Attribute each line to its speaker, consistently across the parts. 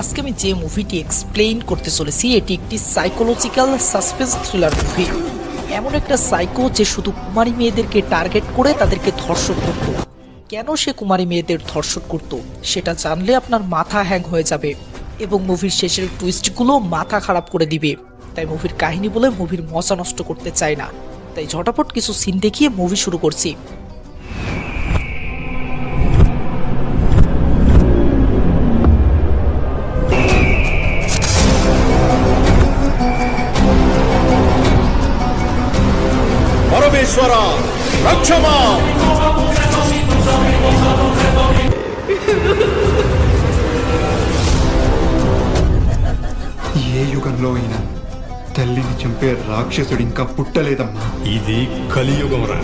Speaker 1: আজকে আমি যে মুভিটি এক্সপ্লেইন করতে চলেছি, এটি একটি সাইকোলজিক্যাল সাসপেন্স থ্রিলার মুভি এমন একটা সাইকো যে শুধু কুমারী মেয়েদেরকে টার্গেট করে তাদেরকে ধর্ষণ করত। কেন সে কুমারী মেয়েদের ধর্ষণ করত, সেটা জানলে আপনার মাথা হ্যাং হয়ে যাবে এবং মুভির শেষের টুইস্টগুলো মাথা খারাপ করে দিবে। তাই মুভির কাহিনী বলে মুভির মজা নষ্ট করতে চায় না। তাই ঝটাপট কিছু সিন দেখিয়ে মুভি শুরু করছি।
Speaker 2: పరమేశ్వర రక్షమా
Speaker 3: ఏ యుగంలో అయినా తల్లిని చంపే రాక్షసుడు ఇంకా పుట్టలేదమ్మా
Speaker 2: ఇది కలియుగంరా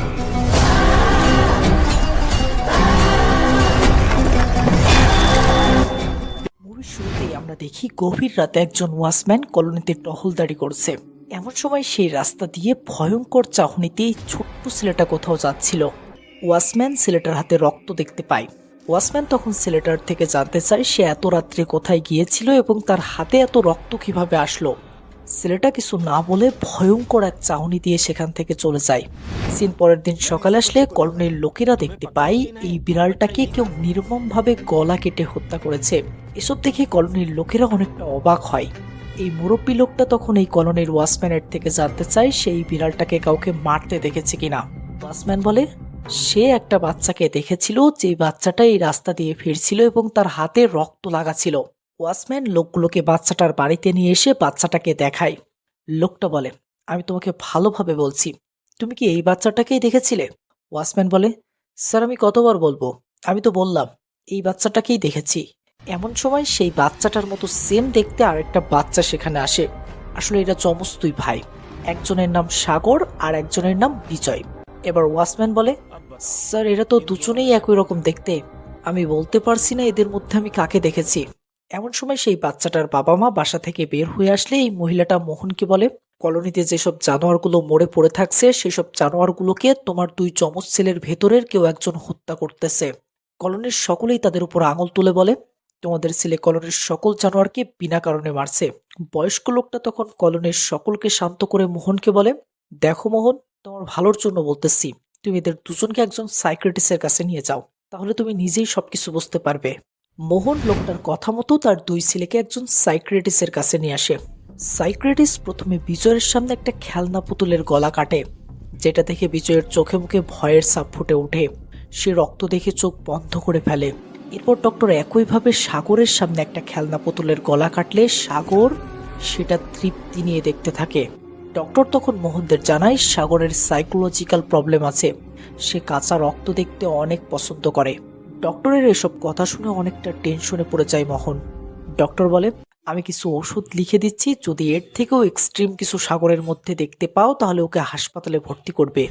Speaker 1: মুভির শুরুতেই আমরা দেখি গভীর রাতে একজন ওয়াচম্যান কলোনিতে টহলদারি করছে এমন সময় সেই রাস্তা দিয়ে ভয়ঙ্কর চাহনিতে ছোট্ট ছেলেটা কোথাও যাচ্ছিল। ওয়াচম্যান ছেলেটার হাতে রক্ত দেখতে পায়। ওয়াচম্যান তখন ছেলেটার থেকে জানতে চায় সে এত রাত্রে কোথায় গিয়েছিল এবং তার হাতে এত রক্ত কীভাবে আসলো। ছেলেটা কিছু না বলে ভয়ঙ্কর এক চাহনি দিয়ে সেখান থেকে চলে যায়। সিন পরের দিন সকালে আসলে কলোনির লোকেরা দেখতে পায়, এই বিড়ালটাকে কেউ নির্মমভাবে গলা কেটে হত্যা করেছে। এসব দেখে কলোনির লোকেরা অনেকটা অবাক হয়। এই মুরব্বী লোকটা তখন এই কলোনির ওয়াচম্যানের থেকে জানতে চায় সেই বিড়ালটাকে কাউকে মারতে দেখেছে কিনা। ওয়াচম্যান বলে, সে একটা বাচ্চাকে দেখেছিল, যে বাচ্চাটা এই রাস্তা দিয়ে ফিরছিল এবং তার হাতে রক্ত লাগা ছিল। ওয়াচম্যান লোকগুলোকে বাচ্চাটার বাড়িতে নিয়ে এসে বাচ্চাটাকে দেখায়। লোকটা বলে, আমি তোমাকে ভালোভাবে বলছি, তুমি কি এই বাচ্চাটাকেই দেখেছিলে? ওয়াচম্যান বলে, স্যার, আমি কতবার বলব? আমি তো বললাম, এই বাচ্চাটাকেই দেখেছি। এমন সময় সেই বাচ্চাটার মতো সেম দেখতে আরেকটা বাচ্চা সেখানে আসে। আসলে এটা চমস দুই ভাই। একজনের নাম সাগর আর একজনের নাম বিজয়। এবার ওয়াচম্যান বলে, স্যার, এরা তো দুজনেই একই রকম দেখতে। আমি বলতে পারছি না এদের মধ্যে আমি কাকে দেখেছি। এমন সময় সেই বাচ্চাটার বাবা মা বাসা থেকে বের হয়ে আসলে এই মহিলাটা মোহনকে বলে, কলোনিতে যেসব জানোয়ারগুলো মরে পড়ে থাকছে, সেসব জানোয়ারগুলোকে তোমার দুই চমচ ছেলের ভেতরের কেউ একজন হত্যা করতেছে। কলোনির সকলেই তাদের উপর আঙুল তুলে বলে তোমাদের ছেলে কলোনির সকল জানোয়ারকে বিনা কারণে মারছে। বয়স্ক লোকটা তখন কলোনির সকলকে শান্ত করে মোহনকে বলে, দেখো মোহন, তোমার ভালোর জন্য বলতেছি। তুমি এদের দুজনকে একজন সাইক্রেটিসের কাছে নিয়ে যাও। তাহলে তুমি নিজেই সবকিছু বুঝতে পারবে। মোহন লোকটার কথা মতো তার দুই ছেলেকে একজন সাইক্রেটিসের কাছে নিয়ে আসে। সাইক্রেটিস প্রথমে বিজয়ের সামনে একটা খেলনা পুতুলের গলা কাটে, যেটা দেখে বিজয়ের চোখে মুখে ভয়ের সাপ ফুটে ওঠে। সে রক্ত দেখে চোখ বন্ধ করে ফেলে। এরপর ডক্টর একইভাবে সাগরের সামনে একটা খেলনা পুতুলের গলা কাটলে সাগর সেটা তৃপ্তি নিয়ে দেখতে থাকে। ডক্টর তখন মোহনদের জানায় সাগরের সাইকোলজিক্যাল প্রবলেম আছে। সে কাঁচা রক্ত দেখতে অনেক পছন্দ করে। ডক্টরের এসব কথা শুনে অনেকটা টেনশনে পড়ে যায় মোহন। ডক্টর বলে আমি কিছু ওষুধ লিখে দিচ্ছি। যদি এর থেকেও এক্সট্রিম কিছু সাগরের মধ্যে দেখতে পাও, তাহলে ওকে হাসপাতালে ভর্তি করবে।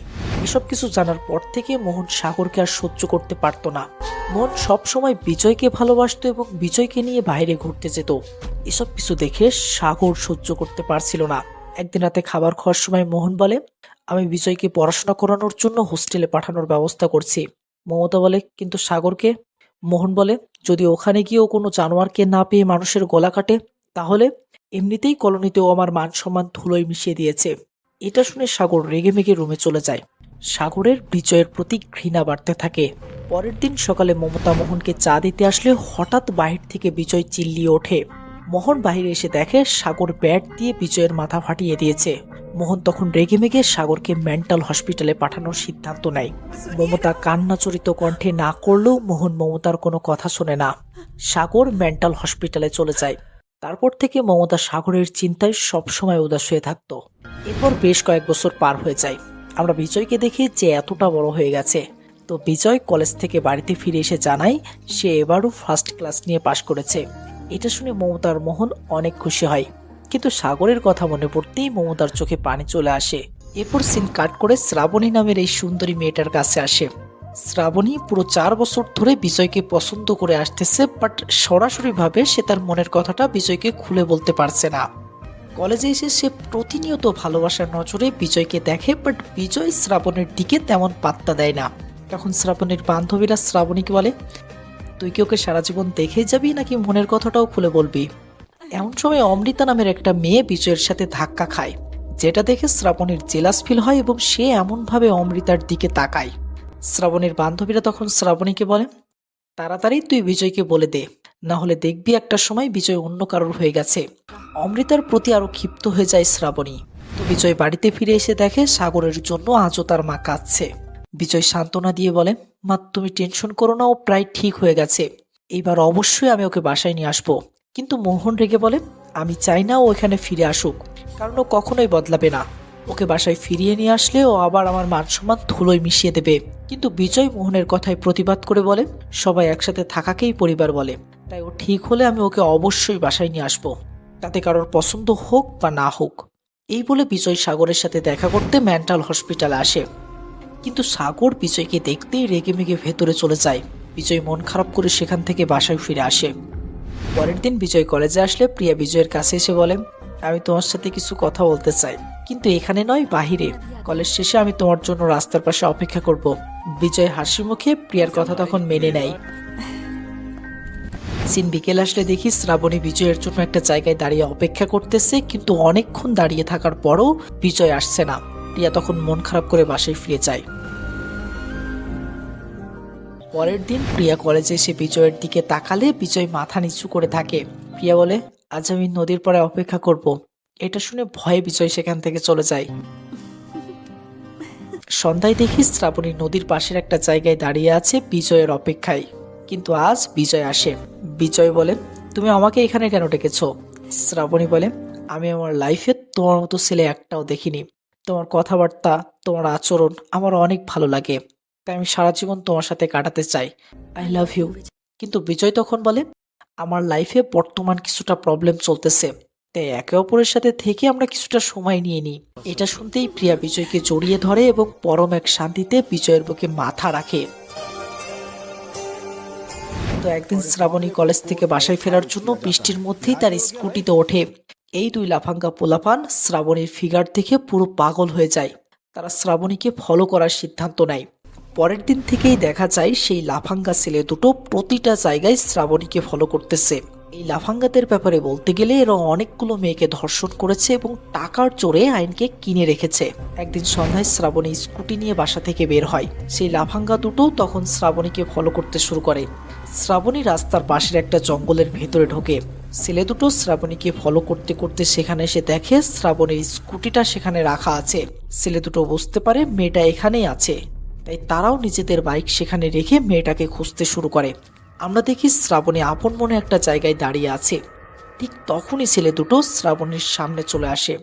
Speaker 1: এসব কিছু জানার পর থেকে মোহন সাগরকে আর সহ্য করতে পারতো না। মোহন সবসময় বিজয়কে ভালোবাসতো এবং বিজয়কে নিয়ে বাইরে ঘুরতে যেত। এসব কিছু দেখে সাগর সহ্য করতে পারছিল না। একদিন রাতে খাবার খাওয়ার সময় মোহন বলে, আমি বিজয়কে পড়াশোনা করানোর জন্য হোস্টেলে পাঠানোর ব্যবস্থা করছি। মমতা বলে, কিন্তু সাগরকে মোহন বলে, যদি ওখানে গিয়েও কোনো জানোয়ারকে না পেয়ে মানুষের গলা কাটে, তাহলে এমনিতেই কলোনিতেও আমার মান সম্মান ধুলোয় মিশিয়ে দিয়েছে। এটা শুনে সাগর রেগে মেগে রুমে চলে যায়। সাগরের বিজয়ের প্রতি ঘৃণা বাড়তে থাকে। পরের দিন সকালে মমতা মোহনকে চা দিতে আসলে হঠাৎ বাহির থেকে বিজয় চিল্লিয়ে ওঠে। মোহন বাইরে এসে দেখে সাগর ব্যাট দিয়ে বিজয়ের মাথা ফাটিয়ে দিয়েছে। মোহন তখন রেগে মেগে সাগরকে মেন্টাল হসপিটালে পাঠানোর সিদ্ধান্ত নেয়। মমতা কান্নাচরিত কণ্ঠে না করলেও মোহন মমতার কোনো কথা শোনে না। সাগর মেন্টাল হসপিটালে চলে যায়। তারপর থেকে মমতা সাগরের চিন্তায় সবসময় উদাস হয়ে থাকতো। এরপর বেশ কয়েক বছর পার হয়ে যায়। আমরা বিজয়কে দেখি যে এতটা বড় হয়ে গেছে। তো বিজয় কলেজ থেকে বাড়িতে ফিরে এসে জানায়, সে এবারও ফার্স্ট ক্লাস নিয়ে পাশ করেছে। এটা শুনে মমতার মোহন অনেক খুশি হয়। কিন্তু সাগরের কথা মনে পড়তেই মমতার চোখে পানি চলে আসে। এরপর সিন কাট করে শ্রাবণী নামের এই সুন্দরী মেয়েটার কাছে আসে। শ্রাবণী পুরো চার বছর ধরে বিজয়কে পছন্দ করে আসতেছে বাট সরাসরিভাবে সে তার মনের কথাটা বিজয়কে খুলে বলতে পারছে না। কলেজে এসে সে প্রতিনিয়ত ভালোবাসার নজরে বিজয়কে দেখে বাট বিজয় শ্রাবণের দিকে তেমন পাত্তা দেয় না। তখন শ্রাবণীর বান্ধবীরা শ্রাবণীকে বলে তুই কি ওকে সারা জীবন দেখেই যাবি নাকি মনের কথাটাও খুলে বলবি? এমন সময় অমৃতা নামের একটা মেয়ে বিজয়ের সাথে ধাক্কা খায়। যেটা দেখে শ্রাবণীর জেলাস ফিল হয় এবং সে এমনভাবে অমৃতার দিকে তাকায়। শ্রাবণীর বান্ধবীরা তখন শ্রাবণীকে বলে, তাড়াতাড়ি তুই বিজয়কে বলে দে। না হলে দেখবি একটা সময় বিজয় অন্য কারোর হয়ে গেছে। অমৃতার প্রতি আরও ক্ষিপ্ত হয়ে যায় শ্রাবণী। তো বিজয় বাড়িতে ফিরে এসে দেখে সাগরের জন্য আজও তার মা কাঁদছে। বিজয় সান্ত্বনা দিয়ে বলে মা, তুমি টেনশন করো না, ও প্রায় ঠিক হয়ে গেছে। এইবার অবশ্যই আমি ওকে বাসায় নিয়ে আসব। কিন্তু মোহন রেগে বলে, আমি চাই না ও এখানে ফিরে আসুক, কারণ ও কখনোই বদলাবে না। ওকে বাসায় ফিরিয়ে নিয়ে আসলে ও আবার আমার মান সম্মান ধুলোয় মিশিয়ে দেবে। কিন্তু বিজয় মোহনের কথায় প্রতিবাদ করে বলে, সবাই একসাথে থাকাকেই পরিবার বলে। তাই ও ঠিক হলে আমি ওকে অবশ্যই বাসায় নিয়ে আসব। তাতে কারোর পছন্দ হোক বা না হোক। এই বলে বিজয় সাগরের সাথে দেখা করতে মেন্টাল হসপিটালে আসে। কিন্তু সাগর বিজয়কে দেখতেই রেগে মেগে ভেতরে চলে যায়। বিজয় মন খারাপ করে সেখান থেকে বাসায় ফিরে আসে। পরের দিন বিজয় কলেজে আসলে প্রিয়া বিজয়ের কাছে এসে বলে, আমি তোমার সাথে কিছু কথা বলতে চাই। কিন্তু এখানে নয়, বাহিরে। কলেজ শেষে আমি তোমার জন্য রাস্তার পাশে অপেক্ষা করব। বিজয় হাসি মুখে প্রিয়ার কথা তখন মেনে নেয়। সিন বিকেল আসলে দেখি শ্রাবণী বিজয়ের জন্য একটা জায়গায় দাঁড়িয়ে অপেক্ষা করতেছে, কিন্তু অনেকক্ষণ দাঁড়িয়ে থাকার পরও বিজয় আসছে না। প্রিয়া তখন মন খারাপ করে বাসায় ফিরে যায়। পরের দিন প্রিয়া কলেজে এসে বিজয়ের দিকে তাকালে বিজয় মাথা নিচু করে থাকে। প্রিয়া বলে, আজ আমি নদীর পরে অপেক্ষা করব। এটা শুনে ভয়ে বিজয় সেখান থেকে চলে যায়। সন্ধ্যায় দেখি শ্রাবণী নদীর পাশের একটা জায়গায় দাঁড়িয়ে আছে বিজয়ের অপেক্ষায়। কিন্তু আজ বিজয় আসে। বিজয় বলে, তুমি আমাকে এখানে কেন ডেকেছো? শ্রাবণী বলে, আমি আমার লাইফে তোমার মতো ছেলে একটাও দেখিনি। তোমার কথাবার্তা, তোমার আচরণ আমার অনেক ভালো লাগে। তাই আমি সারা জীবন তোমার সাথে কাটাতে চাই। আই লাভ ইউ কিন্তু বিজয় তখন বলে, আমার লাইফে বর্তমান কিছুটা প্রবলেম চলতেছে। তাই একে অপরের সাথে থেকে আমরা কিছুটা সময় নিয়ে নিই। এটা শুনতেই প্রিয়া বিজয়কে জড়িয়ে ধরে এবং পরম এক শান্তিতে বিজয়ের বুকে মাথা রাখে। তো একদিন শ্রাবণী কলেজ থেকে বাসায় ফেরার জন্য বৃষ্টির মধ্যেই তার স্কুটিতে ওঠে। এই দুই লাফাঙ্গা পোলাপান শ্রাবণীর ফিগার দেখে পুরো পাগল হয়ে যায়। তারা শ্রাবণীকে ফলো করার সিদ্ধান্ত নেয়। পরের দিন থেকেই দেখা যায় সেই লাফাঙ্গা ছেলে দুটো প্রতিটা জায়গায় শ্রাবণীকে ফলো করতেছে। এই লাফাঙ্গাদের ব্যাপারে বলতে গেলে এরা অনেকগুলো মেয়েকে ধর্ষণ করেছে এবং টাকার চোরে আইনকে কিনে রেখেছে। একদিন সন্ধ্যায় শ্রাবণী স্কুটি নিয়ে বাসা থেকে বের হয়। সেই লাফাঙ্গা দুটো তখন শ্রাবণীকে ফলো করতে শুরু করে। শ্রাবণী রাস্তার পাশের একটা জঙ্গলের ভেতরে ঢোকে। ছেলে দুটো শ্রাবণীকে ফলো করতে করতে সেখানে এসে দেখে শ্রাবণীর স্কুটিটা সেখানে রাখা আছে। ছেলে দুটো বুঝতে পারে, মেয়েটা এখানেই আছে। তাই তারাও নিজেদের বাইক সেখানে রেখে মেয়েটাকে খুঁজতে শুরু করে। আমরা দেখি শ্রাবণী আপন মনে একটা জায়গায় দাঁড়িয়ে আছে। ঠিক তখনই ছেলে দুটো শ্রাবণীর সামনে চলে আসে।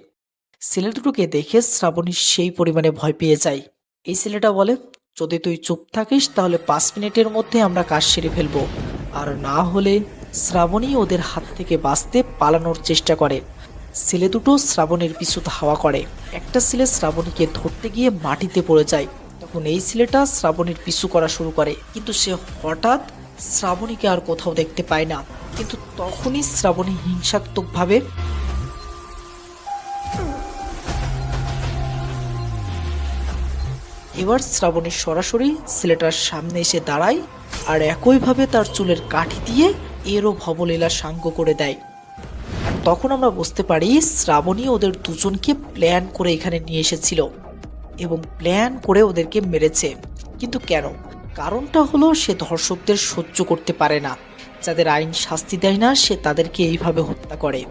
Speaker 1: ছেলে দুটোকে দেখে শ্রাবণী সেই পরিমাণে ভয় পেয়ে যায়। এই ছেলেটা বলে, যদি তুই চুপ থাকিস, তাহলে পাঁচ মিনিটের মধ্যে আমরা কাজ সেরে ফেলব। আর না হলে শ্রাবণী ওদের হাত থেকে বাঁচতে পালানোর চেষ্টা করে। ছেলে দুটো শ্রাবণের পিছু ধাওয়া করে। একটা ছেলে শ্রাবণীকে ধরতে গিয়ে মাটিতে পড়ে যায়। তখন এই ছেলেটা শ্রাবণীর পিছু করা শুরু করে। কিন্তু সে হঠাৎ শ্রাবণীকে আর কোথাও দেখতে পায় না। কিন্তু তখনই শ্রাবণী হিংসাত্মকভাবে এবার শ্রাবণী সরাসরি ছেলেটার সামনে এসে দাঁড়ায় আর একইভাবে তার চুলের কাঠি দিয়ে এরও ভবলীলা সাঙ্গ করে দেয়। তখন আমরা বুঝতে পারি শ্রাবণী ওদের দুজনকে প্ল্যান করে এখানে নিয়ে এসেছিল এবং প্ল্যান করে ওদেরকে মেরেছে। কিন্তু কেন? কারণটা হলো সে ধর্ষকদের সহ্য করতে পারে না। যাদের আইন শাস্তি দেয় না, সে তাদেরকে এইভাবে হত্যা করে।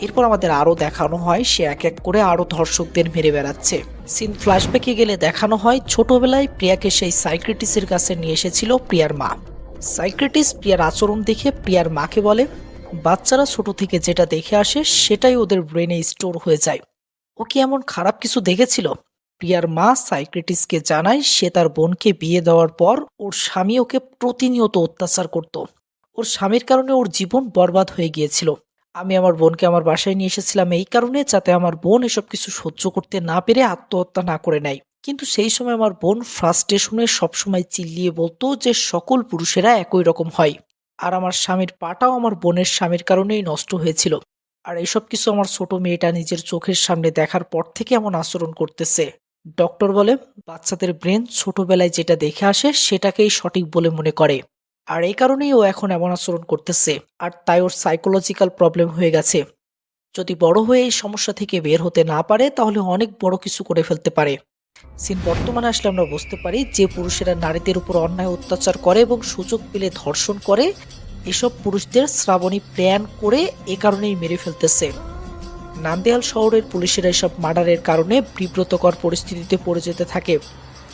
Speaker 1: এরপর আমাদের আরও দেখানো হয় সে এক এক করে আরও ধর্ষকদের মেরে বেড়াচ্ছে। সিন ফ্ল্যাশব্যাকে গেলে দেখানো হয়, ছোটবেলায় প্রিয়াকে সেই সাইক্রেটিসের কাছে নিয়ে এসেছিল প্রিয়ার মা। সাইক্রেটিস প্রিয়ার আচরণ দেখে প্রিয়ার মাকে বলে, বাচ্চারা ছোট থেকে যেটা দেখে আসে, সেটাই ওদের ব্রেনে স্টোর হয়ে যায়। ও কি এমন খারাপ কিছু দেখেছিল? প্রিয়ার মা সাইক্রেটিসকে জানায়, সে তার বোনকে বিয়ে দেওয়ার পর ওর স্বামী ওকে প্রতিনিয়ত অত্যাচার করত। ওর স্বামীর কারণে ওর জীবন বরবাদ হয়ে গিয়েছিল। আমি আমার বোনকে আমার বাসায় নিয়ে এসেছিলাম এই কারণে যাতে আমার বোন এসব কিছু সহ্য করতে না পেরে আত্মহত্যা না করে নেয়। কিন্তু সেই সময় আমার বোন ফ্রাস্ট্রেশনে সবসময় চিল্লিয়ে বলতো যে সকল পুরুষেরা একই রকম হয়। আর আমার স্বামীর পাটাও আমার বোনের স্বামীর কারণেই নষ্ট হয়েছিল। আর এসব কিছু আমার ছোট মেয়েটা নিজের চোখের সামনে দেখার পর থেকে এমন আচরণ করতেছে। ডক্টর বলে, বাচ্চাদের ব্রেন ছোটবেলায় যেটা দেখে আসে সেটাকেই সঠিক বলে মনে করে। আর এই কারণেই ও এখন এমন আচরণ করতেছে, আর তাই ওর সাইকোলজিক্যাল প্রবলেম হয়ে গেছে। যদি বড় হয়ে এই সমস্যা থেকে বের হতে না পারে, তাহলে অনেক বড় কিছু করে ফেলতে পারে। সিন বর্তমানে আসলে আমরা বুঝতে পারি যে পুরুষেরা নারীদের উপর অন্যায় অত্যাচার করে এবং সুযোগ পেলে ধর্ষণ করে, এসব পুরুষদের শ্রাবণী প্ল্যান করে এ কারণেই মেরে ফেলতেছে। নান্দেয়াল শহরের পুলিশেরা এসব মার্ডারের কারণে বিব্রতকর পরিস্থিতিতে পড়ে যেতে থাকে,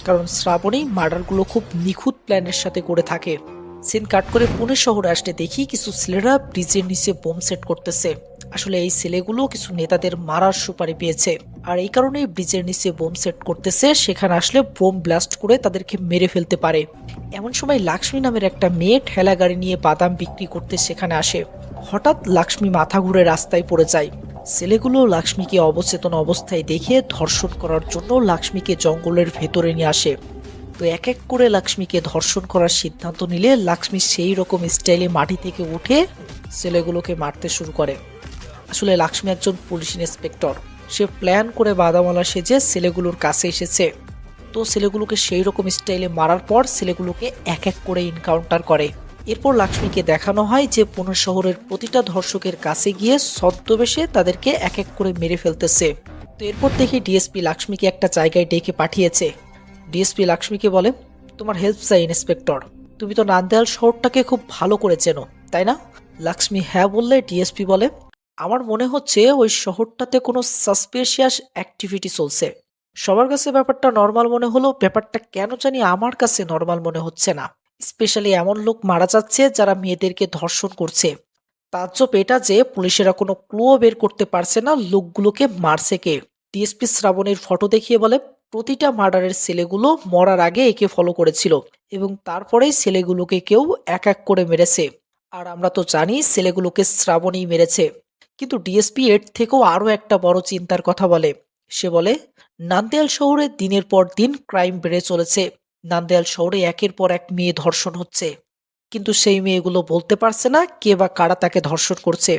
Speaker 1: কারণ শ্রাবণী মার্ডারগুলো খুব নিখুঁত প্ল্যানের সাথে করে থাকে। সিন কাট করে পুনে শহরে আসলে দেখি কিছু ছেলেরা ব্রিজের নিচে বোম সেট করতেছে। আসলে এই ছেলেগুলো কিছু নেতাদের মারার সুপারি পেয়েছে। আর এই কারণেই ব্রিজের নিচে বোম সেট করতেছে, সেখানে আসলে বোম ব্লাস্ট করে তাদেরকে মেরে ফেলতে পারে। এমন সময় লাক্ষ্মী নামের একটা মেয়ে ঠেলা গাড়ি নিয়ে বাদাম বিক্রি করতে সেখানে আসে। হঠাৎ লাক্ষ্মী মাথা ঘুরে রাস্তায় পড়ে যায়। ছেলেগুলো লাক্ষ্মীকে অবচেতন অবস্থায় দেখে ধর্ষণ করার জন্য লাক্ষ্মীকে জঙ্গলের ভেতরে নিয়ে আসে। তো এক এক করে লাক্ষ্মীকে ধর্ষণ করার সিদ্ধান্ত নিলে লাক্ষ্মী সেই রকম স্টাইলে মাটি থেকে উঠে ছেলেগুলোকে মারতে শুরু করে। আসলে লাক্ষ্মী একজন পুলিশ ইন্সপেক্টর। সে প্ল্যান করে বাদামালা সেজে ছেলেগুলোর কাছে এসেছে। তো ছেলেগুলোকে সেই রকম স্টাইলে মারার পর ছেলেগুলোকে এক এক করে এনকাউন্টার করে। এরপর লাক্ষ্মীকে দেখানো হয় যে পুনে শহরের প্রতিটা ধর্ষকের কাছে গিয়ে ছদ্মবেশে তাদেরকে এক এক করে মেরে ফেলতেছে। তো এরপর দেখি ডিএসপি লাক্ষ্মীকে একটা জায়গায় ডেকে পাঠিয়েছে। ডিএসপি লাক্ষ্মীকে বলে, তোমার হেল্প চাই, ইন্সপেক্টর। তুমি তো নান্দেয়াল শহরটাকে খুব ভালো করে চেনো, তাই না? লাক্ষ্মী হ্যাঁ বললে ডিএসপি বলে, আমার মনে হচ্ছে ওই শহরটাতে কোনো সাসপেশিয়াস অ্যাক্টিভিটি চলছে। সবার কাছে ব্যাপারটা নর্মাল মনে হলো ব্যাপারটা কেন জানি আমার কাছে নর্মাল মনে হচ্ছে না। স্পেশালি এমন লোক মারা যাচ্ছে যারা মেয়েদেরকে ধর্ষণ করছে। তাজ্জব এটা যে পুলিশেরা কোনো ক্লুও বের করতে পারছে না লোকগুলোকে মারছে কে? ডিএসপি শ্রাবণের ফটো দেখিয়ে বলে প্রতিটা মার্ডারের ছেলেগুলো মরার আগে একে ফলো করেছিল এবং তারপরেই ছেলেগুলোকে কেউ এক এক করে মেরেছে। আর আমরা তো জানি ছেলেগুলোকে শ্রাবণই মেরেছে। কিন্তু ডিএসপি এর থেকেও আরও একটা বড় চিন্তার কথা বলে। সে বলে, নান্দেয়াল শহরে দিনের পর দিন ক্রাইম বেড়ে চলেছে। নান্দেয়াল শহরে একের পর এক মেয়ে ধর্ষণ হচ্ছে। কিন্তু সেই মেয়েগুলো বলতে পারছে না কে বা কারা তাকে ধর্ষণ করছে।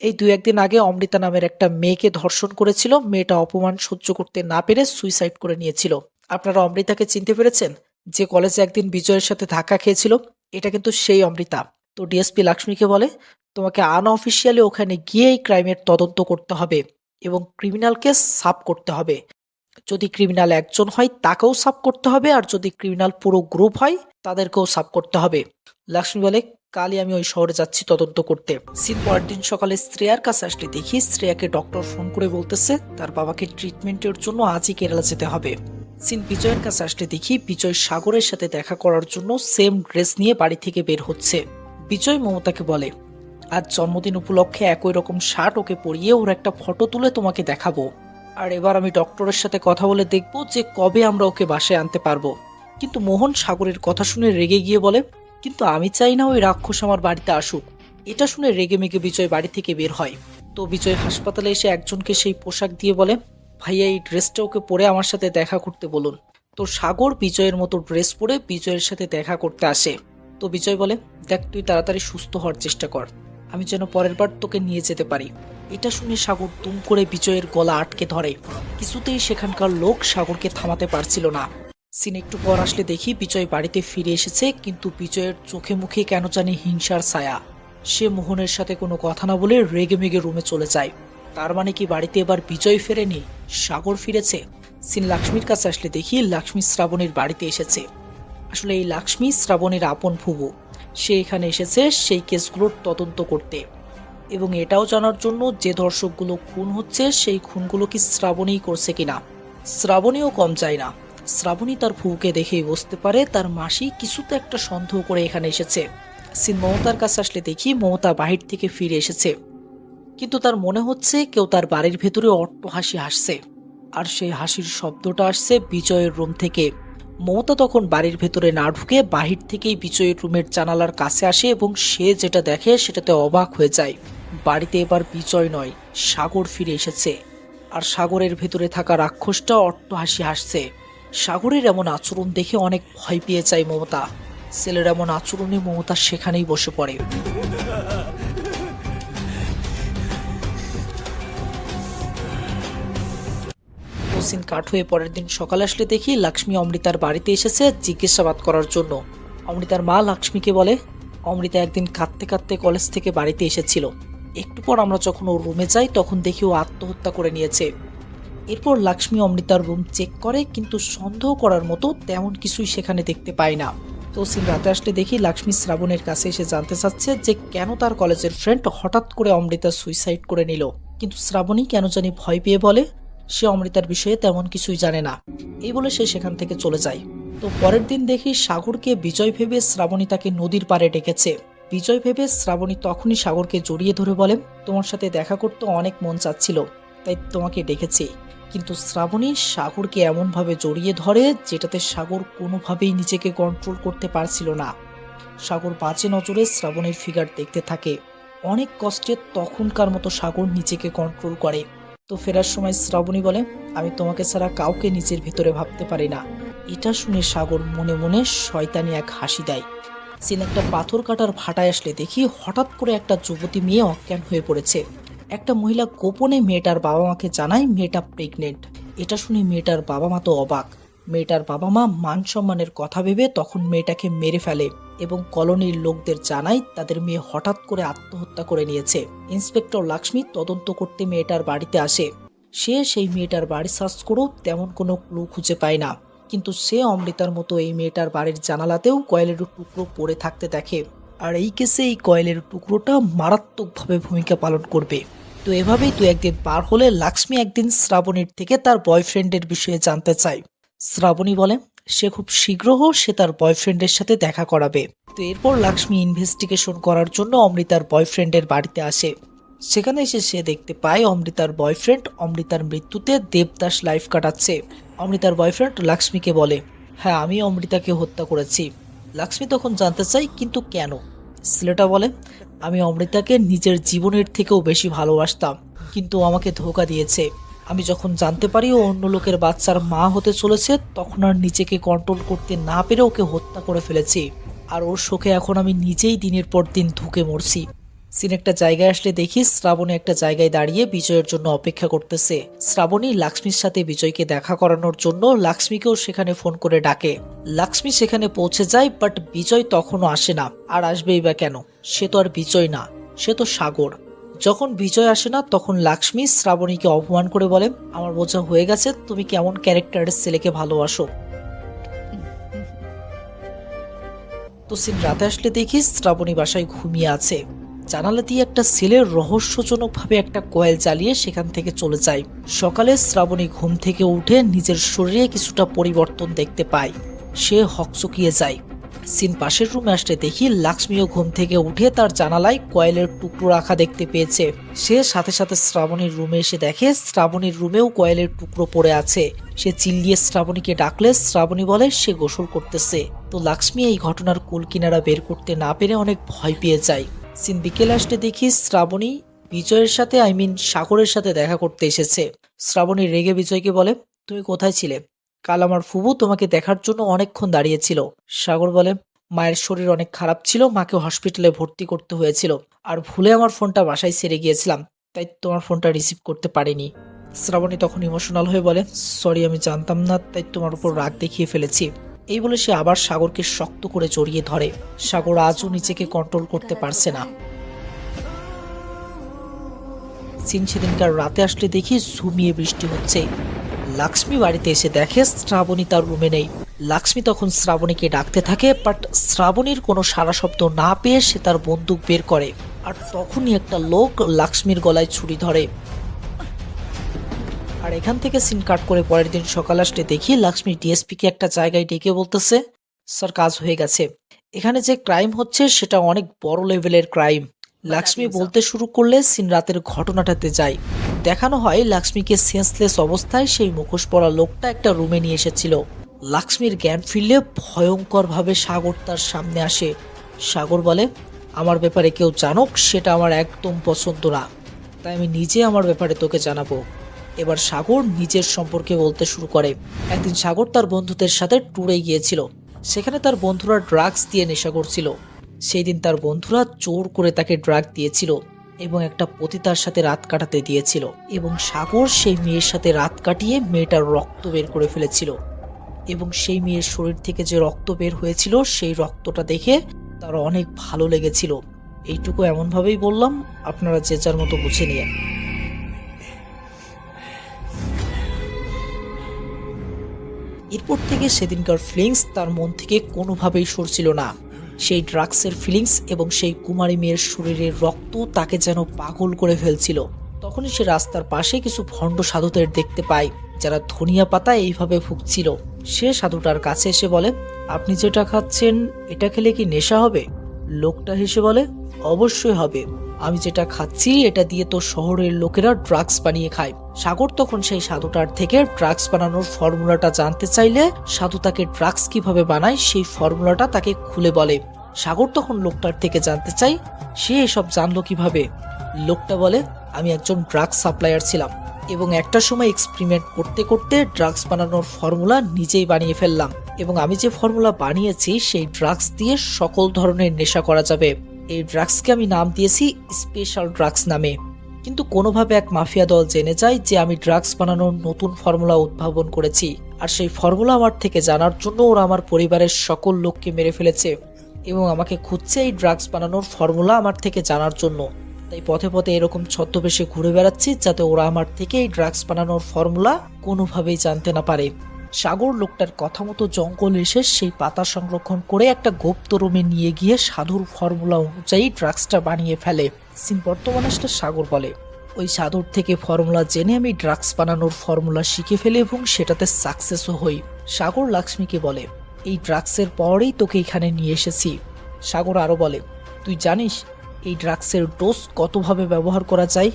Speaker 1: এই দু একদিন আগে অমৃতা নামের একটা মেয়েকে ধর্ষণ করেছিল। মেয়েটা অপমান সহ্য করতে না পেরে সুইসাইড করে নিয়েছিল। আপনারা অমৃতাকে চিনতে পেরেছেন? যে কলেজে একদিন বিজয়ের সাথে ধাক্কা খেয়েছিল, এটা কিন্তু সেই অমৃতা। তো ডিএসপি লাক্ষ্মীকে বলে, তোমাকে আনঅফিসিয়ালি ওখানে গিয়ে এই ক্রাইমের তদন্ত করতে হবে এবং ক্রিমিনালকে সাফ করতে হবে। যদি ক্রিমিনাল একজন হয়, তাকেও সাফ করতে হবে, আর যদি ক্রিমিনাল পুরো গ্রুপ হয়, তাদেরকেও সাফ করতে হবে। লক্ষ্মী বলে কালই আমি ওই শহরে যাচ্ছি তদন্ত করতে। সিন পরের দিন সকালে শ্রেয়ার কাছে আসলে দেখি শ্রেয়াকে ডক্টর ফোন করে বলতেছে, তার বাবাকে ট্রিটমেন্টের জন্য আজই কেরালা যেতে হবে। সিন বিজয়ের কাছে আসলে দেখি বিজয় সাগরের সাথে দেখা করার জন্য সেম ড্রেস নিয়ে বাড়ি থেকে বের হচ্ছে। বিজয় মমতাকে বলে, আজ জন্মদিন উপলক্ষে একই রকম শার্ট ওকে পরিয়ে ওর একটা ফটো তুলে তোমাকে দেখাবো। আর এবার আমি ডক্টরের সাথে কথা বলে দেখব যে কবে আমরা ওকে বাসায় আনতে পারব। কিন্তু মোহন সাগরের কথা শুনে রেগে গিয়ে বলে কিন্তু আমি চাই না ওই রাক্ষস আমার বাড়িতে আসুক। এটা শুনে রেগে মেগে বিজয় বাড়ি থেকে বের হয়। তো বিজয় হাসপাতালে এসে একজনকে সেই পোশাক দিয়ে বলে, ভাইয়া, এই ড্রেসটা ওকে পরে আমার সাথে দেখা করতে বলুন। তো সাগর বিজয়ের মতো ড্রেস পরে বিজয়ের সাথে দেখা করতে আসে। তো বিজয় বলে, দেখ, তুই তাড়াতাড়ি সুস্থ হওয়ার চেষ্টা কর। আমি যেন পরের বার তোকে নিয়ে যেতে পারি। এটা শুনে সাগর তুম করে বিজয়ের গলা আটকে ধরে। কিছুতেই সেখানকার লোক সাগরকে থামাতে পারছিল না। সিন একটু পর আসলে দেখি বিজয় বাড়িতে ফিরে এসেছে, কিন্তু বিজয়ের চোখে মুখে কেন জানি হিংসার ছায়া। সে মোহনের সাথে কোনো কথা না বলে রেগে মেগে রুমে চলে যায়। তার মানে কি বাড়িতে এবার বিজয় ফেরেনি? সাগর ফিরেছে? সিন লক্ষ্মীর কাছে আসলে দেখি লক্ষ্মী শ্রাবণীর বাড়িতে এসেছে। আসলে এই লক্ষ্মী শ্রাবণীর আপন ফুবু। সে এখানে এসেছে সেই কেসগুলোর তদন্ত করতে। এবং এটাও জানার জন্য যে দর্শকগুলো খুন হচ্ছে, সেই খুনগুলো কি শ্রাবণীই করছে কিনা? শ্রাবণীও কম চায় না। শ্রাবণী তার ফুকে দেখেই বুঝতে পারে তার মাসি কিছুতে একটা সন্দেহ করে এখানে এসেছে। সিন মমতার কাছে আসলে দেখি মমতা বাহির থেকে ফিরে এসেছে। কিন্তু তার মনে হচ্ছে কেউ তার বাড়ির ভেতরে অট্ট হাসি হাসছে। আর সেই হাসির শব্দটা আসছে বিজয়ের রুম থেকে। মমতা তখন বাড়ির ভেতরে না ঢুকে বাহির থেকেই বিজয়ের রুমের জানালার কাছে আসে এবং সে যেটা দেখে সেটাতে অবাক হয়ে যায়। বাড়িতে এবার বিজয় নয়, সাগর ফিরে এসেছে। আর সাগরের ভেতরে থাকা রাক্ষসটা অট্ট হাসি হাসছে। সাগরের এমন আচরণ দেখে অনেক ভয় পেয়ে যায় মমতা। ছেলের এমন আচরণে মমতা সেখানেই বসে পড়ে। কাঠ হয়ে পরের দিন সকালে আসলে দেখি লক্ষ্মী অমৃতার বাড়িতে এসেছে জিজ্ঞাসাবাদ করার জন্য। অমৃতার মা লক্ষ্মীকে বলে, অমৃতা একদিন কাঁদতে কাঁদতে কলেজ থেকে বাড়িতে এসেছিল। একটু পর আমরা যখন ওর রুমে যাই, তখন দেখি ও আত্মহত্যা করে নিয়েছে। এরপর লক্ষ্মী অমৃতার রুম চেক করে, কিন্তু সন্দেহ করার মতো তেমন কিছুই সেখানে দেখতে পায় না। তো সিন রাতে আসলে দেখি লক্ষ্মী শ্রাবণের কাছে এসে জানতে চাচ্ছে যে কেন তার কলেজের ফ্রেন্ড হঠাৎ করে অমৃতা সুইসাইড করে নিল। কিন্তু শ্রাবণী কেন জানি ভয় পেয়ে বলে, সে অমৃতার বিষয়ে তেমন কিছুই জানে না। এই বলে সে সেখান থেকে চলে যায়। তো পরের দিন দেখি সাগরকে বিজয় ভেবে শ্রাবণী তাকে নদীর পাড়ে ডেকেছে। বিজয় ভেবে শ্রাবণী তখনই সাগরকে জড়িয়ে ধরে বলে, তোমার সাথে দেখা করতে অনেক মন চাচ্ছিল, তাই তোমাকে ডেকেছি। কিন্তু শ্রাবণী সাগরকে এমনভাবে জড়িয়ে ধরে যেটাতে সাগর কোনোভাবেই নিজেকে কন্ট্রোল করতে পারছিল না। সাগর বাজে নজরে শ্রাবণীর ফিগার দেখতে থাকে। অনেক কষ্টে তখনকার মতো সাগর নিজেকে কন্ট্রোল করে। তো ফেরার সময় শ্রাবণী বলে, আমি তোমাকে ছাড়া কাউকে নিজের ভিতরে ভাবতে পারি না। এটা শুনে সাগর মনে মনে শয়তানি এক হাসি দেয়। সিন একটা পাথর কাটার ভাটায় আসলে দেখি হঠাৎ করে একটা যুবতী মেয়ে অজ্ঞান হয়ে পড়েছে। একটা মহিলা গোপনে মেয়েটার বাবা মাকে জানায় মেয়েটা প্রেগনেন্ট এটা শুনে মেয়েটার বাবা মা তো অবাক। মেয়েটার বাবা মা মান সম্মানের কথা ভেবে তখন মেয়েটাকে মেরে ফেলে এবং কলোনির লোকদের জানায় তাদের মেয়ে হঠাৎ করে আত্মহত্যা করে নিয়েছে। ইন্সপেক্টর লক্ষ্মী তদন্ত করতে মেয়েটার বাড়িতে আসে। সে সেই মেয়েটার বাড়ি সার্চ করেও তেমন কোনো ক্লু খুঁজে পায় না। কিন্তু সে অমৃতার মতো এই মেয়েটার বাড়ির জানালাতেও কয়েলের টুকরো পড়ে থাকতে দেখে। আর এই কেসে এই কয়েলের টুকরোটা মারাত্মকভাবে ভূমিকা পালন করবে। তো এভাবেই দু একদিন পার হলে লক্ষ্মী একদিন শ্রাবণীর থেকে তার বয়ফ্রেন্ডের বিষয়ে জানতে চায়। শ্রাবণী বলে, সে খুব শীঘ্র সে তার বয়ফ্রেন্ডের সাথে দেখা করাবে। তো এরপর লক্ষ্মী ইনভেস্টিগেশন করার জন্য অমৃতার বয়ফ্রেন্ডের বাড়িতে আসে। সেখানে এসে সে দেখতে পায় অমৃতার বয়ফ্রেন্ড অমৃতার মৃত্যুতে দেবদাস লাইফ কাটাচ্ছে। অমৃতার বয়ফ্রেন্ড লক্ষ্মীকে বলে হ্যাঁ আমি অমৃতাকে হত্যা করেছি। লক্ষ্মী তখন জানতে চাই, কিন্তু কেন? ছেলেটা বলে, আমি অমৃতাকে নিজের জীবনের থেকেও বেশি ভালোবাসতাম, কিন্তু আমাকে ধোকা দিয়েছে। আমি যখন জানতে পারি ও অন্য লোকের বাচ্চার মা হতে চলেছে, তখন আর নিজেকে কন্ট্রোল করতে না পেরে ওকে হত্যা করে ফেলেছি। আর ওর শোকে এখন আমি নিজেই দিনের পর দিন ধুকে মরছি। সিন একটা জায়গায় আসলে দেখি শ্রাবণী একটা জায়গায় দাঁড়িয়ে বিজয়ের জন্য অপেক্ষা করতেছে। শ্রাবণী লক্ষ্মীর সাথে বিজয়কে দেখা করানোর জন্য লক্ষ্মীকেও সেখানে ফোন করে ডাকে। লক্ষ্মী সেখানে পৌঁছে যায় বাট বিজয় তখনও আসে না। আর আসবেই বা কেন? সে তো আর বিজয় না। সে তো সাগর। যখন বিজয় আসে না, তখন লক্ষ্মী শ্রাবণীকে অপমান করে বলে, আমার বোঝা হয়ে গেছে, তুমি কেমন ক্যারেক্টারের ছেলেকে ভালোবাসো? তো সিন রাতে আসলে দেখি শ্রাবণী বাসায় ঘুমিয়ে আছে। জানালা দিয়ে একটা ছেলে রহস্যজনকভাবে একটা কয়েল জ্বালিয়ে সেখান থেকে চলে যায়। সকালে শ্রাবণী ঘুম থেকে উঠে নিজের শরীরে কিছুটা পরিবর্তন দেখতে পায়। সে হকচকিয়ে যায়। সিন পাশের রুমে আসতে দেখি লক্ষ্মীও ঘুম থেকে উঠে তার জানালায় কয়েলের টুকরো রাখা দেখতে পেয়েছে। সে সাথে সাথে শ্রাবণীর রুমে এসে দেখে শ্রাবণীর রুমেও কয়েলের টুকরো পড়ে আছে। সে চিল্লিয়ে শ্রাবণীকে ডাকলে শ্রাবণী বলে, সে গোসল করতেছে। তো লক্ষ্মী এই ঘটনার কুল কিনারা বের করতে না পেরে অনেক ভয় পেয়ে যায়। বিকেলে আসতে দেখি শ্রাবণী বিজয়ের সাথে আই মিন সাগরের সাথে দেখা করতে এসেছে। শ্রাবণী রেগে বিজয়কে বলে, তুমি কোথায় ছিলে? কাল আমার ফুবু তোমাকে দেখার জন্য অনেকক্ষণ দাঁড়িয়েছিল। সাগর বলে, মায়ের শরীর অনেক খারাপ ছিল মাকে হসপিটালে ভর্তি করতে হয়েছিল। আর ভুলে আমার ফোনটা বাসায় সেরে গিয়েছিলাম, তাই তোমার ফোনটা রিসিভ করতে পারিনি। শ্রাবণী তখন ইমোশনাল হয়ে বলে, সরি, আমি জানতাম না, তাই তোমার উপর রাগ দেখিয়ে ফেলেছি। এই বলে সে আবার সাগরকে শক্ত করে জড়িয়ে ধরে। সাগর আজও নিজেকে কন্ট্রোল করতে পারছে না। সিন সেদিনকার রাতে আসলে দেখি ঝুমিয়ে বৃষ্টি হচ্ছে। লক্ষ্মী বাড়িতে এসে দেখে শ্রাবণী তার রুমে নেই। লক্ষ্মী তখন শ্রাবণীকে ডাকতে থাকে বাট শ্রাবণীর কোনো সারা শব্দ না পেয়ে সে তার বন্দুক বের করে। আর তখনই একটা লোক লক্ষ্মীর গলায় ছুরি ধরে। আর এখান থেকে সিন কাট করে পরের দিন সকাল আসলে দেখি লক্ষ্মী ডিএসপিকে একটা জায়গায় ডেকে বলতেছে স্যার কাজ হয়ে গেছে। এখানে যে ক্রাইম হচ্ছে সেটা অনেক বড় লেভেলের ক্রাইম। লক্ষ্মী বলতে শুরু করলে সিন রাতের ঘটনাটাতে যায় দেখানো হয় লক্ষ্মীকে সেন্সলেস অবস্থায় সেই মুখোশ পরা লোকটা একটা রুমে নিয়ে এসেছিল। লক্ষ্মীর জ্ঞান ফিরলে ভয়ঙ্করভাবে সাগর তার সামনে আসে। সাগর বলে আমার ব্যাপারে কেউ জানুক সেটা আমার একদম পছন্দ না। তাই আমি নিজে আমার ব্যাপারে তোকে জানাব। এবার সাগর নিজের সম্পর্কে বলতে শুরু করে। একদিন সাগর তার বন্ধুদের সাথে ট্যুরে গিয়েছিল। সেখানে তার বন্ধুরা ড্রাগস দিয়ে নেশা করছিল। সেই দিন তার বন্ধুরা জোর করে তাকে ড্রাগ দিয়েছিল এবং একটা পতিতার সাথে রাত কাটাতে দিয়েছিল এবং সাগর সেই মেয়ের সাথে রাত কাটিয়ে মেয়েটার রক্ত বের করে ফেলেছিল এবং সেই মেয়ের শরীর থেকে যে রক্ত বের হয়েছিল, সেই রক্তটা দেখে তার অনেক ভালো লেগেছিল। এইটুকু এমনভাবেই বললাম, আপনারা যে যার মতো বুঝে নিয়ে এরপর থেকে সেদিনকার ফিলিংস তার মন থেকে কোনোভাবেই সরছিল না। সেই ড্রাগসের ফিলিংস এবং সেই কুমারী মেয়ের শরীরের রক্ত তাকে যেন পাগল করে ফেলছিল। তখনই সে রাস্তার পাশে কিছু ভণ্ড সাধুদের দেখতে পায়, যারা ধনিয়া পাতা এইভাবে ভুগছিল। সে সাধুটার কাছে এসে বলে, আপনি যেটা খাচ্ছেন, এটা খেলে কি নেশা হবে? লোকটা হেসে বলে, অবশ্যই হবে। আমি যেটা খাচ্ছি, এটা দিয়ে তো শহরের লোকেরা ড্রাগস বানিয়ে খায়। সাগর তখন সেই সাধুটার থেকে ড্রাগস বানানোর ফর্মুলাটা জানতে চাইলে সাধু তাকে ড্রাগস কীভাবে বানায় সেই ফর্মুলাটা তাকে খুলে বলে। সাগর তখন লোকটার থেকে জানতে চাই, সে এসব জানলো কীভাবে? লোকটা বলে, আমি একজন ড্রাগস সাপ্লায়ার ছিলাম এবং একটা সময় এক্সপেরিমেন্ট করতে করতে ড্রাগস বানানোর ফর্মুলা নিজেই বানিয়ে ফেললাম এবং আমি যে ফর্মুলা বানিয়েছি, সেই ড্রাগস দিয়ে সকল ধরনের নেশা করা যাবে। এই ড্রাগসকে আমি নাম দিয়েছি স্পেশাল ড্রাগস নামে। কিন্তু কোনোভাবে এক মাফিয়া দল জেনে যায় যে আমি ড্রাগস বানানোর নতুন ফর্মুলা উদ্ভাবন করেছি। আর সেই ফর্মুলা আমার থেকে জানার জন্য ওরা আমার পরিবারের সকল লোককে মেরে ফেলেছে। এবং আমাকে খুঁজছে এই ড্রাগস বানানোর ফর্মুলা আমার থেকে জানার জন্য। তাই পথে পথে এরকম ছদ্মবেশে ঘুরে বেড়াচ্ছি যাতে ওরা আমার থেকে এই ড্রাগস বানানোর ফর্মুলা কোনোভাবেই জানতে না পারে। সাগর লোকটার কথা মতো জঙ্গল এসে সেই পাতা সংরক্ষণ করে একটা গুপ্ত রুমে নিয়ে গিয়ে সাধুর ফর্মুলা অনুযায়ী ড্রাগসটা বানিয়ে ফেলে। বর্তমানে সেটা সাগর বলে। ওই সাধুর থেকে ফর্মুলা জেনে আমি ড্রাগস বানানোর ফর্মুলা শিখে ফেলি এবং সেটাতে সাকসেসও হই, সাগর লক্ষ্মীকে বলে। এই ড্রাগসের পরেই তোকে এখানে নিয়ে এসেছি। সাগর আরও বলে, তুই জানিস, এই ড্রাগসের ডোজ কতভাবে ব্যবহার করা যায়?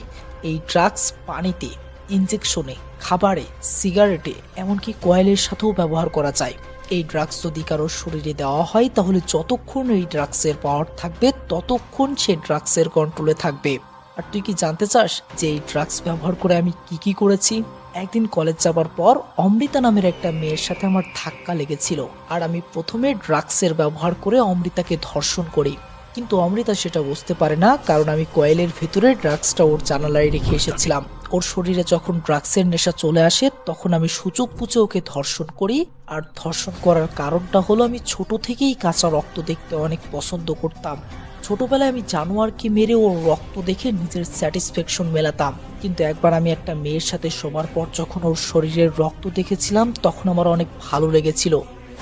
Speaker 1: এই ড্রাগস পানিতে। ইনজেকশনে, খাবারে, সিগারেটে, এমনকি কয়েলের সাথেও ব্যবহার করা যায়। এই ড্রাগস যদি কারোর শরীরে দেওয়া হয়, তাহলে যতক্ষণ এই ড্রাগসের পাওয়ার থাকবে, ততক্ষণ সে ড্রাগসের কন্ট্রোলে থাকবে। আর তুই কি জানতে চাস যে এই ড্রাগস ব্যবহার করে আমি কি কি করেছি? একদিন কলেজ যাবার পর অমৃতা নামের একটা মেয়ের সাথে আমার ধাক্কা লেগেছিল, আর আমি প্রথমে ড্রাগসের ব্যবহার করে অমৃতাকে ধর্ষণ করি। কিন্তু অমৃতা সেটা বুঝতে পারে না, কারণ আমি কয়েলের ভেতরে ড্রাগসটা ওর জানালায় রেখে এসেছিলাম। ওর শরীরে যখন ড্রাগসের নেশা চলে আসে, তখন আমি সুযোগ বুঝে ওকে ধর্ষণ করি। আর ধর্ষণ করার কারণটা হলো, আমি ছোট থেকেই কাঁচা রক্ত দেখতে অনেক পছন্দ করতাম। ছোটবেলায় আমি জানোয়ারকে মেরে ওর রক্ত দেখে নিজের স্যাটিসফ্যাকশন মেলাতাম। কিন্তু একবার আমি একটা মেয়ের সাথে শোবার পর যখন ওর শরীরের রক্ত দেখেছিলাম, তখন আমার অনেক ভালো লেগেছিল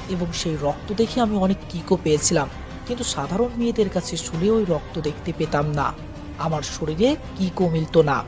Speaker 1: এবং সেই রক্ত দেখে আমি অনেক কিকও পেয়েছিলাম। কিন্তু সাধারণ মেয়েদের কাছে শুলে ওই রক্ত দেখতে পেতাম না। আমার শরীরে কিকও মিলতো না।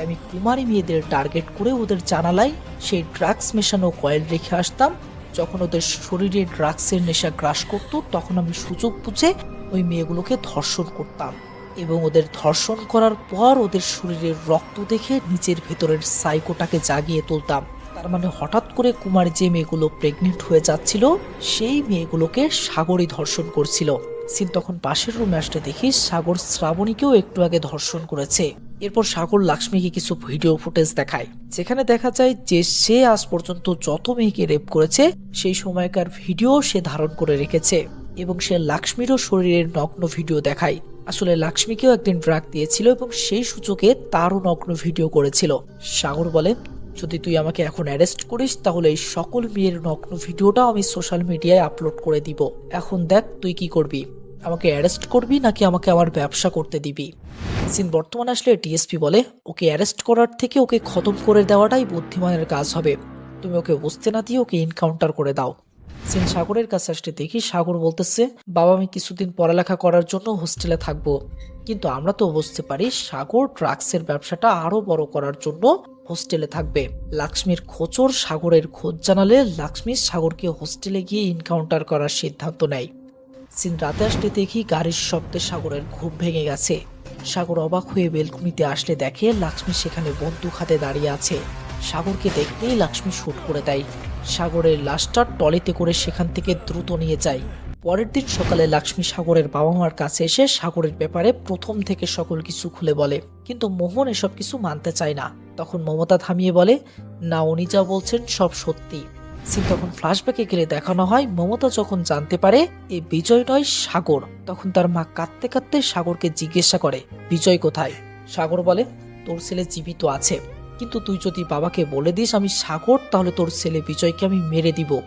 Speaker 1: আমি কুমারী মেয়েদের টার্গেট করে ওদের জানালায় সেই ড্রাগস মেশানো কয়েল রেখে আসতাম। যখন ওদের শরীরে ড্রাগসের নেশা গ্রাস করতো, তখন আমি সুযোগ বুঝে ওই মেয়েগুলোকে ধর্ষণ করতাম এবং ওদের ধর্ষণ করার পর ওদের শরীরের রক্ত দেখে নিচের ভেতরের সাইকোটাকে জাগিয়ে তুলতাম। তার মানে হঠাৎ করে কুমার যে মেয়েগুলো প্রেগনেন্ট হয়ে যাচ্ছিল, সেই মেয়েগুলোকে সাগরই ধর্ষণ করছিল। সিন তখন পাশের রুমে আসতে দেখি সাগর শ্রাবণীকেও একটু আগে ধর্ষণ করেছে। এরপর সাগর লক্ষ্মীকে কিছু ভিডিও ফুটেজ দেখায়, যেখানে দেখা যায় যে সে আজ পর্যন্ত যত মেয়েকে রেপ করেছে, সেই সময়কার ভিডিও সে ধারণ করে রেখেছে এবং সে লক্ষ্মীরও শরীরের নগ্ন ভিডিও দেখায়। আসলে লক্ষ্মীকেও একদিন ড্রাগ দিয়েছিল এবং সেই সূচকে তারও নগ্ন ভিডিও করেছিল। সাগর বলে যদি তুই আমাকে এখন অ্যারেস্ট করিস, তাহলে এই সকল মেয়ের নগ্ন ভিডিওটা আমি সোশ্যাল মিডিয়ায় আপলোড করে দিব। এখন দেখ, তুই কি করবি। আমাকে অ্যারেস্ট করবি নাকি আমাকে আমার ব্যবসা করতে দিবি? সিন বর্তমানে আসলে ডিএসপি বলে, ওকে অ্যারেস্ট করার থেকে ওকে খতম করে দেওয়াটাই বুদ্ধিমানের কাজ হবে। তুমি ওকে বুঝতে না দিয়ে ওকে এনকাউন্টার করে দাও। সিন সাগরের কাছে আসতে দেখি সাগর বলতেছে, বাবা, আমি কিছুদিন পড়ালেখা করার জন্য হোস্টেলে থাকব। কিন্তু আমরা তো বুঝতে পারি সাগর ড্রাগসের ব্যবসাটা আরও বড় করার জন্য হোস্টেলে থাকবে। লক্ষ্মীর খোঁচর সাগরের খোঁজ জানালে লক্ষ্মী সাগরকে হোস্টেলে গিয়ে এনকাউন্টার করার সিদ্ধান্ত নেয়। সিন রাতে আসলে দেখি গাড়ির শব্দে সাগরের ঘুম ভেঙে গেছে। সাগর অবাক হয়ে বেলকুনিতে আসলে দেখে লক্ষ্মী সেখানে বন্দুক হাতে দাঁড়িয়ে আছে। সাগরকে দেখতেই লক্ষ্মী শুট করে দেয়। সাগরের লাশটা টলিতে করে সেখান থেকে দ্রুত নিয়ে যায়। পরের দিন সকালে লক্ষ্মী সাগরের বাবা মার কাছে এসে সাগরের ব্যাপারে প্রথম থেকে সকল কিছু খুলে বলে। কিন্তু মোহন এসব কিছু মানতে চায় না। তখন মমতা থামিয়ে বলে, না, উনি যা বলছেন সব সত্যি। সিন তখন ফ্ল্যাশব্যাকে গেলে দেখানো হয়, মমতা যখন জানতে পারে এ বিজয় নয়, সাগর, তখন তার মা কাঁদতে কাঁদতে সাগরকে জিজ্ঞাসা করে, বিজয় কোথায়? সাগর বলে, তোর ছেলে জীবিত আছে। কিন্তু তুই যদি বাবাকে বলে দিস আমি সাগর, তাহলে তোর ছেলে বিজয়কে আমি মেরে দিব।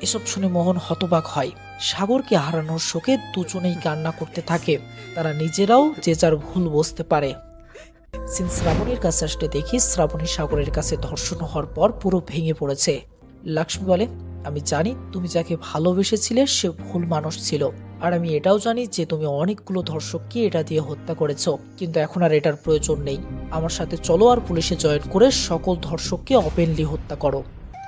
Speaker 1: এসব শুনে মোহন হতবাক হয়। সাগরকে হারানোর শোকে দুজনেই কান্না করতে থাকে। তারা নিজেরাও যে যার ভুল বুঝতে পারে। সিন শ্রাবণীর কাছে আসতে দেখি শ্রাবণী সাগরের কাছে ধর্ষণ হওয়ার পর পুরো ভেঙে পড়েছে। লক্ষ্মী বলে, আমি জানি তুমি যাকে ভালোবেসেছিলে, সে ভুল মানুষ ছিল। আর আমি এটাও জানি যে তুমি অনেকগুলো ধর্ষককে এটা দিয়ে হত্যা করেছ। কিন্তু এখন আর এটার প্রয়োজন নেই। আমার সাথে চলো আর পুলিশে জয়েন করে সকল ধর্ষককে ওপেনলি হত্যা করো।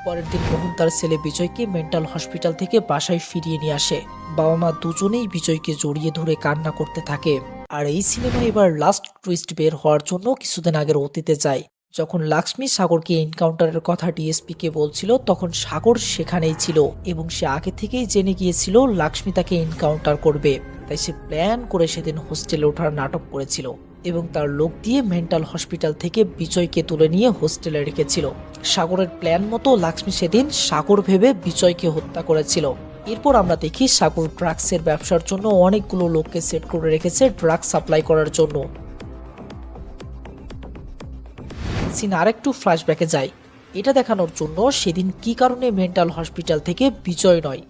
Speaker 1: পরের দিন মোহন তার ছেলে বিজয়কে মেন্টাল হসপিটাল থেকে বাসায় ফিরিয়ে নিয়ে আসে। বাবা মা দুজনেই বিজয়কে জড়িয়ে ধরে কান্না করতে থাকে। আর এই সিনেমা এবার লাস্ট টুইস্ট বের হওয়ার জন্য কিছুদিন আগের অতীতে যায়। যখন লাক্ষ্মী সাগরকে এনকাউন্টারের কথা ডিএসপিকে বলছিল, তখন সাগর সেখানেই ছিল এবং সে আগে থেকেই জেনে গিয়েছিল লাক্ষ্মী তাকে এনকাউন্টার করবে। তাই সে প্ল্যান করে সেদিন হোস্টেলে ওঠার নাটক করেছিল এবং তার লোক দিয়ে মেন্টাল হসপিটাল থেকে বিজয়কে তুলে নিয়ে হোস্টেলে রেখেছিল। সাগরের প্ল্যান মতো লাক্ষ্মী সেদিন সাগর ভেবে বিজয়কে হত্যা করেছিল। এরপর আমরা দেখি সাগর ড্রাগসের ব্যবসার জন্য অনেকগুলো লোককে সেট করে রেখেছে ড্রাগ সাপ্লাই করার জন্য। সিন, আরেকটু ফ্ল্যাশব্যাকে যায় এটা দেখানোর জন্য সেদিন কি কারণে মেন্টাল হসপিটাল থেকে বিজয় নয়,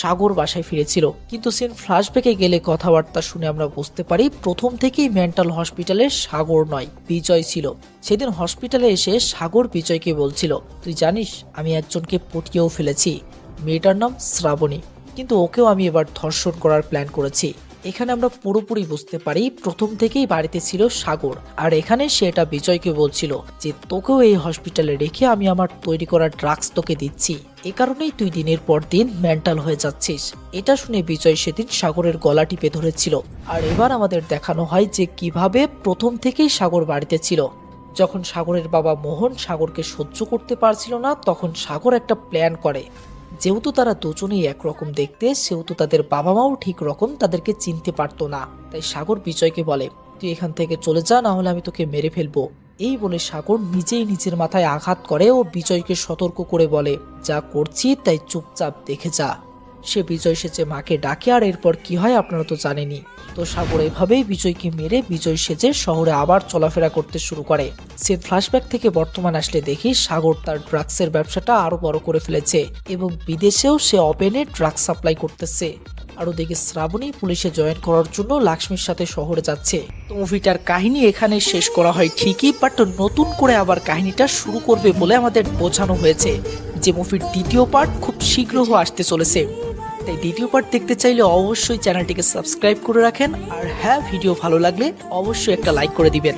Speaker 1: সাগর বাসায় ফিরেছিল। কিন্তু সিন, ফ্ল্যাশব্যাকে গেলে কথাবার্তা শুনে আমরা বুঝতে পারি প্রথম থেকেই মেন্টাল হসপিটালে সাগর নয়, বিজয় ছিল। সেদিন হসপিটালে এসে সাগর বিজয়কে বলছিল, তুই জানিস, আমি একজনকে পটিয়েও ফেলেছি। মেয়েটার নাম শ্রাবণী। কিন্তু ওকেও আমি এবার ধর্ষণ করার প্ল্যান করেছি। এখানে আমরা পুরোপুরি বুঝতে পারি প্রথম থেকেই বাড়িতে ছিল সাগর। আর এখানে সে এটা বিজয়কে বলছিল যে, তোকেও এই হসপিটালে রেখে আমি আমার তৈরি করা ড্রাগস তোকে দিচ্ছি। এ কারণেই তুই দিনের পর দিন মেন্টাল হয়ে যাচ্ছিস। এটা শুনে বিজয় সেদিন সাগরের গলা টিপে ধরেছিল। আর এবার আমাদের দেখানো হয় যে, কীভাবে প্রথম থেকেই সাগর বাড়িতে ছিল। যখন সাগরের বাবা মোহন সাগরকে সহ্য করতে পারছিল না, তখন সাগর একটা প্ল্যান করে। যেহেতু তারা দুজনেই একরকম দেখতে, সেহেতু তাদের বাবা মাও ঠিক রকম তাদেরকে চিনতে পারতো না। তাই সাগর বিজয়কে বলে, তুই এখান থেকে চলে যা না হলে আমি তোকে মেরে ফেলব। এই বলে সাগর নিজেই নিজের মাথায় আঘাত করে ও বিজয়কে সতর্ক করে বলে, যা করছি, তাই চুপচাপ দেখে যা। সে বিজয় সেজে মাকে ডাকে, আর এরপর কি হয় আপনারা তো জানেনি তো সাগর এভাবেই বিজয়কে মেরে বিজয় সেজে শহরে আবার চলাফেরা করতে শুরু করে। সে ফ্ল্যাশব্যাক থেকে বর্তমান আসলে দেখি সাগর তার ড্রাগসের ব্যবসাটা আরও বড় করে ফেলেছে এবং বিদেশেও সে অপেনে ড্রাগস সাপ্লাই করতেছে। আর ওদিকে শ্রাবণী পুলিশে জয়েন করার জন্য লাক্ষ্মীর সাথে শহরে যাচ্ছে। তো মুভিটার কাহিনী এখানে শেষ করা হয় ঠিকই বাট নতুন করে আবার কাহিনীটা শুরু করবে বলে আমাদের বোঝানো হয়েছে যে মুভির দ্বিতীয় পার্ট খুব শীঘ্র আসতে চলেছে। তাই দ্বিতীয় পার্ট দেখতে চাইলে অবশ্যই চ্যানেলটিকে সাবস্ক্রাইব করে রাখেন, আর হ্যাঁ ভিডিও ভালো লাগলে অবশ্যই একটা লাইক করে দিবেন।